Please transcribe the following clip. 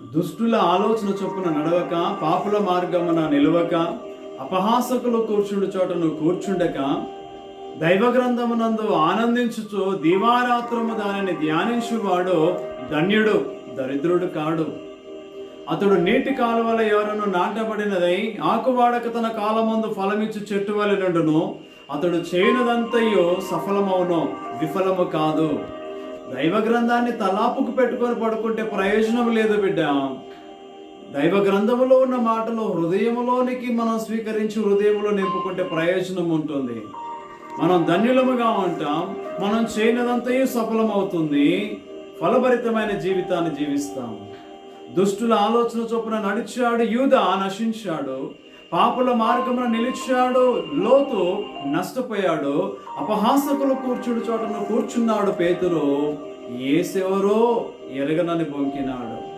దుష్టుల ఆలోచన చొప్పున నడవక పాపుల మార్గమున నిలవక అపహాసకులు కూర్చుండు చోటను కూర్చుండక దైవ గ్రంథమునందు ఆనందించుచు దీవారాత్రము దానిని ధ్యానించువాడు ధన్యుడు దరిద్రుడు కాడు. అతడు నీటి కాలువల ఎవరను నాటబడినదై ఆకువాడక తన కాలమందు ఫలమిచ్చు చెట్టు వలె నుండును. అతడు చేయనదంతయో సఫలమవును విఫలము కాదు. దైవ గ్రంథాన్ని తలాపుకు పెట్టుకొని పడుకుంటే ప్రయోజనం లేదు బిడ్డ. దైవ గ్రంథములో ఉన్న మాటలు హృదయములోనికి మనం స్వీకరించి హృదయంలో నింపుకుంటే ప్రయోజనం ఉంటుంది. మనం ధన్యులముగా ఉంటాం మనం చేయనదంతయు సఫలమవుతుంది. ఫలభరితమైన జీవితాన్ని జీవిస్తాం. దుష్టుల ఆలోచన చొప్పున నడిచాడు యూద నశించాడు. పాపుల మార్గమున నిలిచాడు. లోతు నష్టపోయాడు. అపహాసకులు కూర్చుడు చోటను కూర్చున్నాడు పేతురు. ఏసెవరో ఎరగనని బొంకినాడు.